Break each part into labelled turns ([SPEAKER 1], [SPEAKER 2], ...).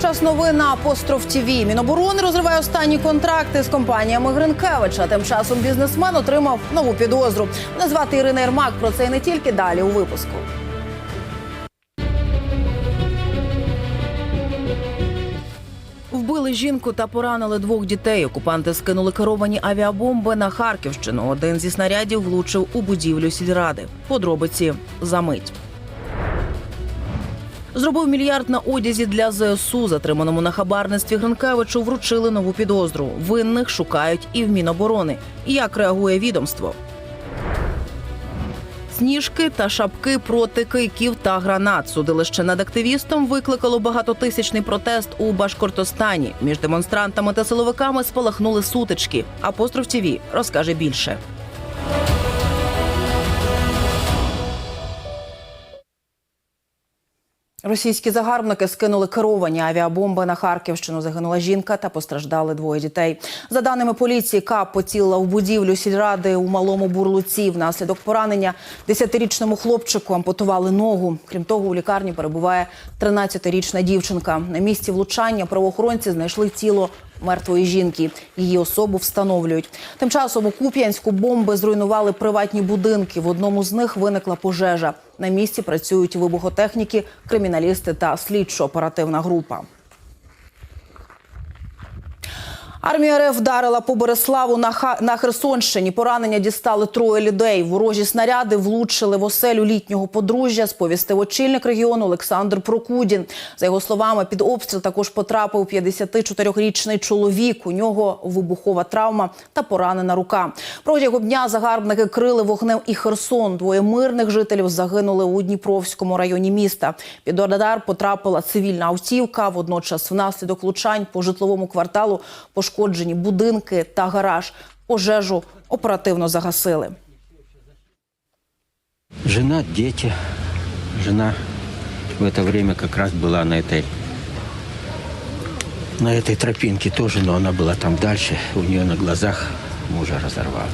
[SPEAKER 1] Час новин апостроф ТВ. Міноборони розриває останні контракти з компаніями Гринкевича. Тим часом бізнесмен отримав нову підозру. Мене звати Ірина Єрмак. Про це і не тільки далі у випуску. Вбили жінку та поранили двох дітей. Окупанти скинули керовані авіабомби на Харківщину. Один зі снарядів влучив у будівлю сільради. Подробиці за мить. Зробив мільярд на одязі для ЗСУ. Затриманому на хабарництві Гринкевичу вручили нову підозру. Винних шукають і в Міноборони. Як реагує відомство? Сніжки та шапки проти кийків та гранат. Судилище над активістом викликало багатотисячний протест у Башкортостані. Між демонстрантами та силовиками спалахнули сутички. Апостроф ТВ розкаже більше. Російські загарбники скинули керовані авіабомби на Харківщину. Загинула жінка та постраждали двоє дітей. За даними поліції, КАП поцілила в будівлю сільради у малому бурлуці. Внаслідок поранення 10-річному хлопчику ампутували ногу. Крім того, у лікарні перебуває 13-річна дівчинка. На місці влучання правоохоронці знайшли тіло мертвої жінки. Її особу встановлюють. Тим часом у Куп'янську бомби зруйнували приватні будинки. В одному з них виникла пожежа. На місці працюють вибухотехніки, криміналісти та слідчо-оперативна група. Армія РФ вдарила по Береславу на, на Херсонщині. Поранення дістали троє людей. Ворожі снаряди влучили в оселю літнього подружжя. Сповістив очільник регіону Олександр Прокудін. За його словами, під обстріл також потрапив 54-річний чоловік. У нього вибухова травма та поранена рука. Протягом дня загарбники крили вогнем і Херсон. Двоє мирних жителів загинули у Дніпровському районі міста. Під удар потрапила цивільна автівка. Водночас, внаслідок влучань по житловому кварталу пошкоджені будинки та гараж. Пожежу оперативно загасили.
[SPEAKER 2] Жена, дети. Жена в это время как раз была на этой на этой тропинке тоже, но она была там дальше. У нее на глазах мужа разорвала.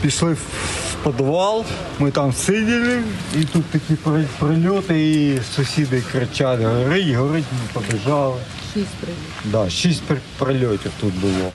[SPEAKER 3] Пішли в підвал, ми там сиділи, і тут такі при- прильоти, і сусіди кричать, горить, горить, ми побіжали. Шість прильотів. Да, шість при- прильотів тут було.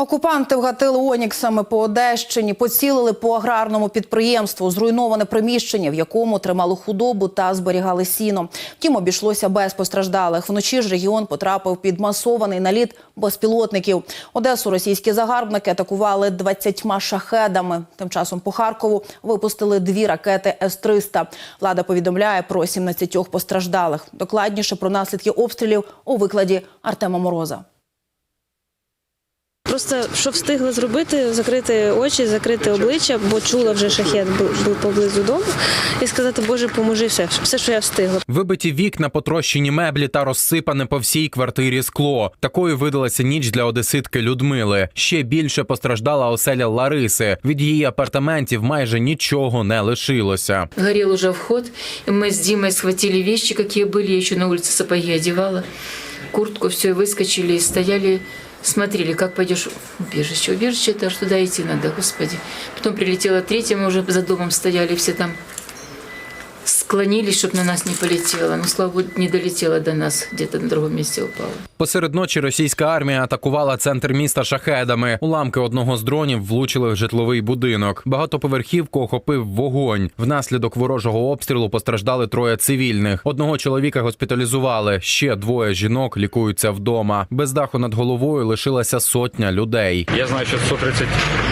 [SPEAKER 1] Окупанти вгатили оніксами по Одещині, поцілили по аграрному підприємству, зруйноване приміщення, в якому тримали худобу та зберігали сіно. Втім, обійшлося без постраждалих. Вночі ж регіон потрапив під масований наліт безпілотників. Одесу російські загарбники атакували 20 шахедами. Тим часом по Харкову випустили дві ракети С-300. Влада повідомляє про 17 постраждалих. Докладніше про наслідки обстрілів у викладі Артема Мороза.
[SPEAKER 4] Просто що встигла зробити, закрити очі, закрити обличчя, бо чула вже шахет був, був поблизу дому, і сказати, Боже, поможи все, все, що я встигла.
[SPEAKER 5] Вибиті вікна, потрощені меблі та розсипане по всій квартирі скло. Такою видалася ніч для одеситки Людмили. Ще більше постраждала оселя Лариси. Від її апартаментів майже нічого не лишилося.
[SPEAKER 6] Горел уже вход, и мы с Димой схватили вещи, какие были, я еще на улице сапоги одевала, куртку, все, и выскочили, и стояли, смотрели, как пойдешь в убежище. Убежище, это аж туда идти надо, господи. Потом прилетела третья, мы уже за домом стояли, все там склонились, чтобы на нас не полетело. Но, слава богу, не долетело до нас, где-то на другом месте упало.
[SPEAKER 5] Посеред ночі російська армія атакувала центр міста шахедами. Уламки одного з дронів влучили в житловий будинок. Багатоповерхівку охопив вогонь. Внаслідок ворожого обстрілу постраждали троє цивільних. Одного чоловіка госпіталізували. Ще двоє жінок лікуються вдома. Без даху над головою лишилася сотня людей.
[SPEAKER 7] Я знаю, що 130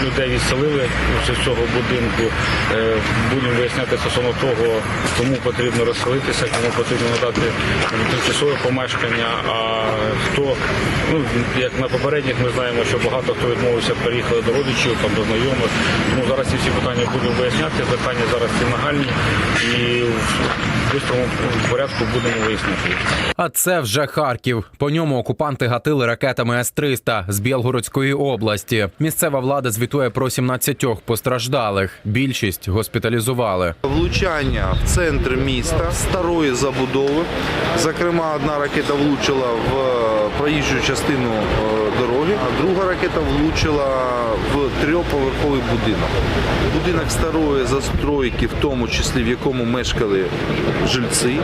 [SPEAKER 7] людей відселили з цього будинку. Е, Будемо виясняти стосовно того, кому потрібно розселитися, кому потрібно надати тимчасове помешкання. А хто, ну як на попередніх, ми знаємо, що багато хто відмовився, переїхали до родичів, там до знайомих. Тому зараз ці всі питання будемо виясняти. Питання зараз ці нагальні і швидкому порядку будемо виясняти.
[SPEAKER 5] А це вже Харків. По ньому окупанти гатили ракетами С-300 з Білгородської області. Місцева влада звітує про 17 постраждалих. Більшість госпіталізували.
[SPEAKER 8] Влучання в центр міста старої забудови. Зокрема, одна ракета влучила в е, проїжджу частину е, дороги, а друга ракета влучила в трьохповерховий будинок. Будинок старої застройки, в тому числі в якому мешкали жильці.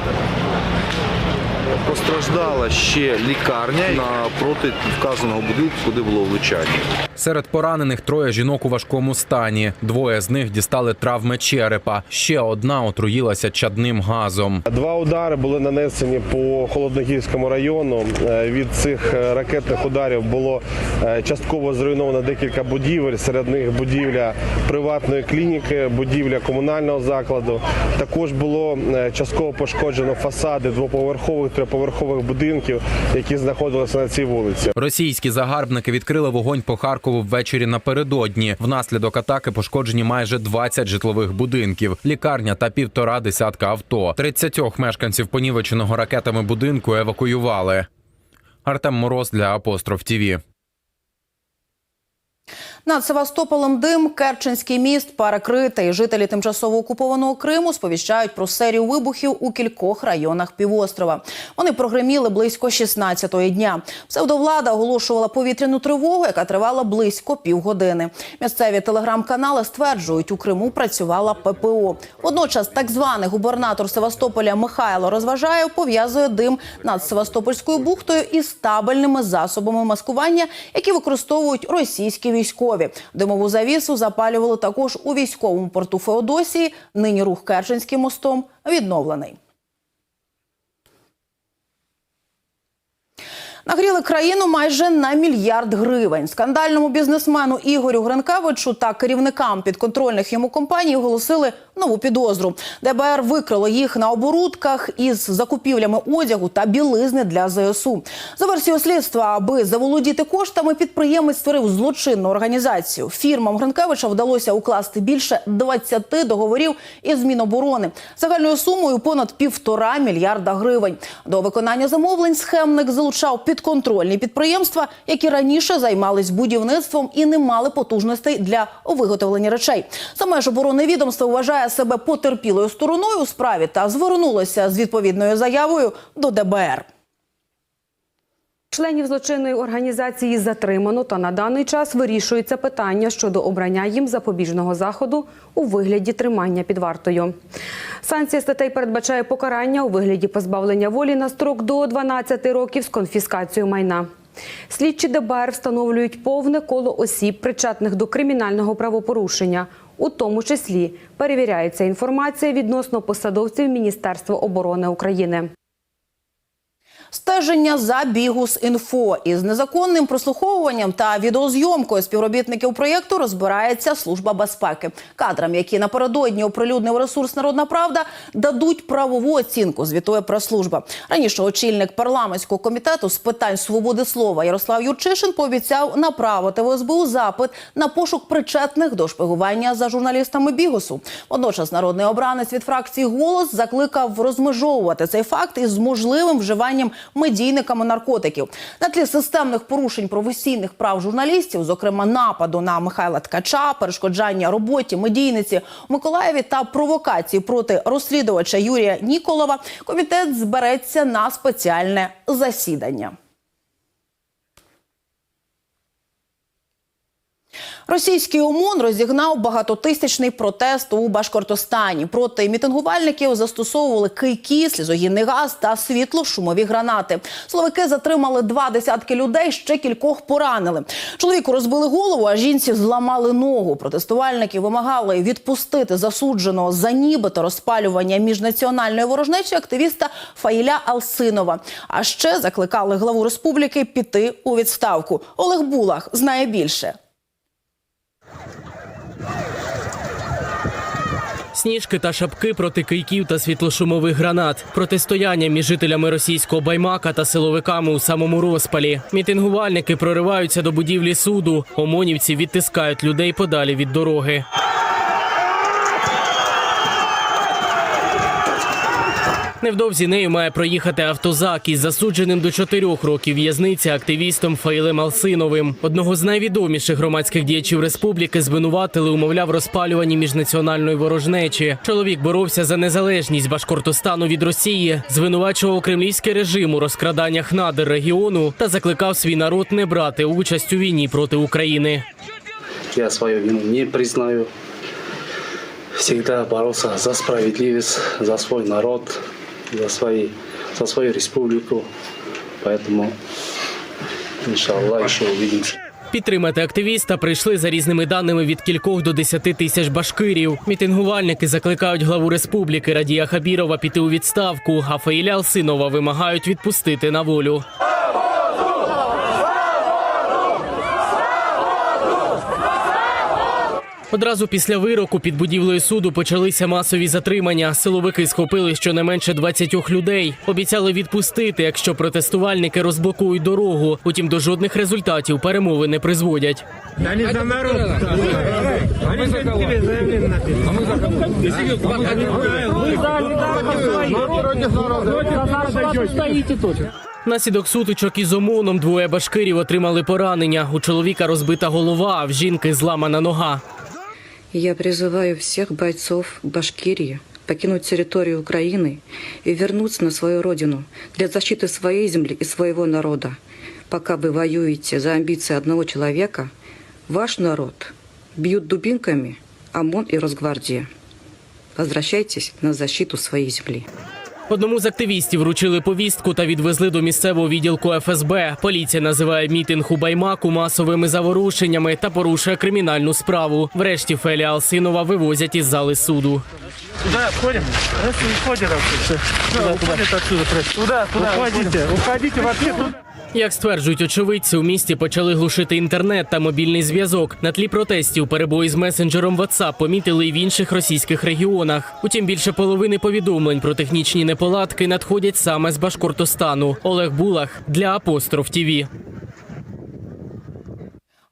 [SPEAKER 8] Постраждала ще лікарня напроти вказаного будинку, куди було влучання.
[SPEAKER 5] Серед поранених троє жінок у важкому стані. Двоє з них дістали травми черепа. Ще одна отруїлася чадним газом.
[SPEAKER 9] Два удари були нанесені по Холодногірському району. Е, Від цих е, ракетних ударів було е, частково зруйновано декілька будівель. Серед них будівля приватної клініки, будівля комунального закладу. Також було частково пошкоджено фасади двоповерхових триповерхових будинків, які знаходилися на цій вулиці.
[SPEAKER 5] Російські загарбники відкрили вогонь по Харкову ввечері напередодні. Внаслідок атаки пошкоджені майже 20 житлових будинків, лікарня та півтора десятка авто. 30 мешканців понівеченого ракетами будинку евакуювали. Артем Мороз для Апостроф ТІВІ.
[SPEAKER 1] Над Севастополем дим, Керченський міст перекритий. Жителі тимчасово окупованого Криму сповіщають про серію вибухів у кількох районах півострова. Вони прогреміли близько 16-ї дня. Псевдовлада оголошувала повітряну тривогу, яка тривала близько півгодини. Місцеві телеграм-канали стверджують, у Криму працювала ППО. Водночас, так званий губернатор Севастополя Михайло Розважаєв пов'язує дим над Севастопольською бухтою із стабільними засобами маскування, які використовують російські військові. Димову завісу запалювали також у військовому порту Феодосії. Нині рух Керченським мостом відновлений. Нагріли країну майже на мільярд гривень. Скандальному бізнесмену Ігорю Гринкевичу та керівникам підконтрольних йому компаній оголосили нову підозру. ДБР викрило їх на оборудках із закупівлями одягу та білизни для ЗСУ. За версією слідства, аби заволодіти коштами, підприємець створив злочинну організацію. Фірмам Гринкевича вдалося укласти більше 20 договорів із Міноборони загальною сумою понад півтора мільярда гривень. До виконання замовлень схемник залучав підконтрольні підприємства, які раніше займались будівництвом і не мали потужностей для виготовлення речей. Саме ж оборонне відомство вважає себе потерпілою стороною у справі та звернулося з відповідною заявою до ДБР.
[SPEAKER 10] Членів злочинної організації затримано та на даний час вирішується питання щодо обрання їм запобіжного заходу у вигляді тримання під вартою. Санкція статей передбачає покарання у вигляді позбавлення волі на строк до 12 років з конфіскацією майна. Слідчі ДБР встановлюють повне коло осіб, причетних до кримінального правопорушення. У тому числі перевіряється інформація відносно посадовців Міністерства оборони України.
[SPEAKER 1] Стеження за Бігус.Інфо із незаконним прослуховуванням та відеозйомкою співробітників проєкту розбирається служба безпеки. Кадрам, які напередодні оприлюднив ресурс Народна Правда, дадуть правову оцінку. Звітує прес-служба. Раніше очільник парламентського комітету з питань свободи слова Ярослав Юрчишин пообіцяв направити в СБУ запит на пошук причетних до шпигування за журналістами Бігусу. Водночас народний обранець від фракції голос закликав розмежовувати цей факт із можливим вживанням медійниками наркотиків на тлі системних порушень професійних прав журналістів, зокрема нападу на Михайла Ткача, перешкоджання роботі медійниці в Миколаєві та провокації проти розслідувача Юрія Ніколова. Комітет збереться на спеціальне засідання. Російський ОМОН розігнав багатотисячний протест у Башкортостані. Проти мітингувальників застосовували кийки, слізогінний газ та світло-шумові гранати. Словики затримали два десятки людей, ще кількох поранили. Чоловіку розбили голову, а жінці зламали ногу. Протестувальники вимагали відпустити засудженого за нібито розпалювання міжнаціональної ворожнечі активіста Фаїля Алсинова. А ще закликали главу республіки піти у відставку. Олег Булах знає більше.
[SPEAKER 11] Сніжки та шапки проти кийків та світлошумових гранат. Протистояння між жителями російського Баймака та силовиками у самому розпалі. Мітингувальники прориваються до будівлі суду. Омонівці відтискають людей подалі від дороги. Невдовзі нею має проїхати автозак із засудженим до чотирьох років в'язниці активістом Фаїлем Алсиновим. Одного з найвідоміших громадських діячів республіки звинуватили, умовляв, розпалюванні міжнаціональної ворожнечі. Чоловік боровся за незалежність Башкортостану від Росії, звинувачував кремлівський режим у розкраданнях надр регіону та закликав свій народ не брати участь у війні проти України.
[SPEAKER 12] Я свою вину не признаю. Всегда боролся за справедливость, за свой народ, за свои за свою республику. Поэтому, иншаллах, еще увидимся.
[SPEAKER 11] Підтримати активіста прийшли за різними даними від кількох до десяти тисяч башкирів. Мітингувальники закликають главу республіки Радія Хабірова піти у відставку, а Фаїля Алсинова вимагають відпустити на волю. Одразу після вироку під будівлею суду почалися масові затримання. Силовики схопили щонайменше 20 людей. Обіцяли відпустити, якщо протестувальники розблокують дорогу. Утім, до жодних результатів перемови не призводять. Наслідок сутичок із ОМОНом двоє башкирів отримали поранення. У чоловіка розбита голова, а в жінки зламана нога.
[SPEAKER 13] Я призываю всех бойцов Башкирии покинуть территорию Украины и вернуться на свою родину для защиты своей земли и своего народа. Пока вы воюете за амбиции одного человека, ваш народ бьют дубинками ОМОН и Росгвардия. Возвращайтесь на защиту своей земли.
[SPEAKER 11] Одному з активістів вручили повістку та відвезли до місцевого відділку ФСБ. Поліція називає мітинг у Баймаку масовими заворушеннями та порушує кримінальну справу. Врешті Фелі Алсинова вивозять із зали суду. Як стверджують очевидці, у місті почали глушити інтернет та мобільний зв'язок. На тлі протестів перебої з месенджером WhatsApp помітили і в інших російських регіонах. Утім, більше половини повідомлень про технічні неполадки надходять саме з Башкортостану. Олег Булах для Апостроф ТІВІ.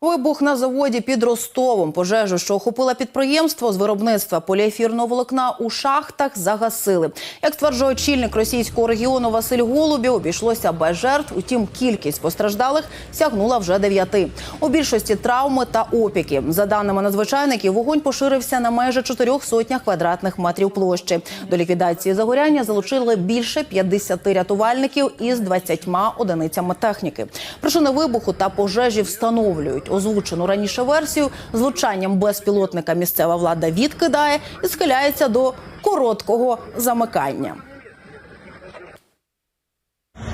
[SPEAKER 1] Вибух на заводі під Ростовом. Пожежу, що охопила підприємство з виробництва поліефірного волокна у шахтах, загасили. Як стверджує очільник російського регіону Василь Голубів, обійшлося без жертв. Утім, кількість постраждалих сягнула вже дев'яти. У більшості травми та опіки. За даними надзвичайників, вогонь поширився на майже чотирьох сотнях квадратних метрів площі. До ліквідації загоряння залучили більше 50 рятувальників із 20 одиницями техніки. Причини вибуху та пожежі встановлюють Озвучену раніше версію з влучанням безпілотника місцева влада відкидає і схиляється до короткого замикання.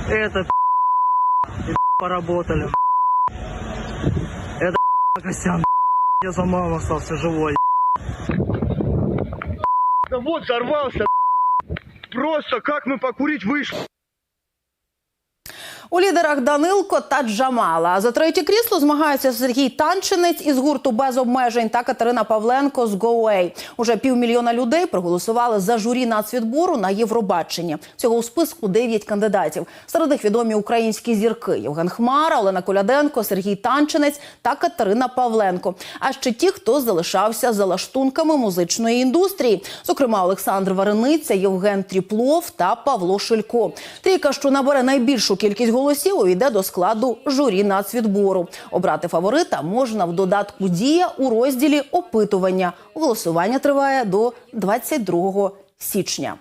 [SPEAKER 14] Это поработали. Это Костян. Я за маму остался живой.
[SPEAKER 3] Да вот взорвался. Просто как мы покурить вышли.
[SPEAKER 1] У лідерах Данилко та Джамала. За третє крісло змагаються Сергій Танчинець із гурту без обмежень та Катерина Павленко з GoAway. Уже півмільйона людей проголосували за журі нацвідбору на Євробаченні. Всього у списку 9 кандидатів. Серед них відомі українські зірки Євген Хмара, Олена Коляденко, Сергій Танчинець та Катерина Павленко. А ще ті, хто залишався за лаштунками музичної індустрії, зокрема Олександр Варениця, Євген Тріплов та Павло Шилько. Трійка, що набере найбільшу кількість голосів, увійде до складу журі нацвідбору. Обрати фаворита можна в додатку Дія у розділі опитування. Голосування триває до 22 січня.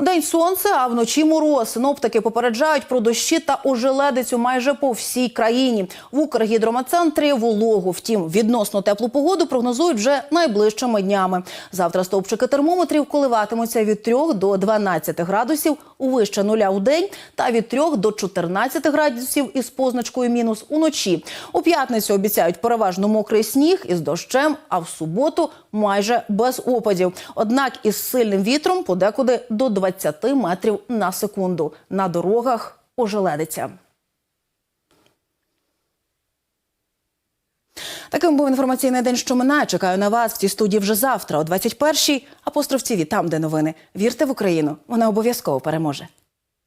[SPEAKER 1] День сонце, а вночі мороз. Синоптики попереджають про дощі та ожеледицю майже по всій країні. В Укргідромецентрі вологу. Втім, відносно теплу погоду прогнозують вже найближчими днями. Завтра стовпчики термометрів коливатимуться від 3 до 12 градусів у вище нуля у день та від 3 до 14 градусів із позначкою мінус уночі. У п'ятницю обіцяють переважно мокрий сніг із дощем, а в суботу майже без опадів. Однак із сильним вітром подекуди до 20 метрів на секунду. На дорогах ожеледиться. Таким був інформаційний день, що минає. Чекаю на вас в цій студії вже завтра, о 21-й. Апостроф ТІВІ, там, де новини. Вірте в Україну, вона обов'язково переможе.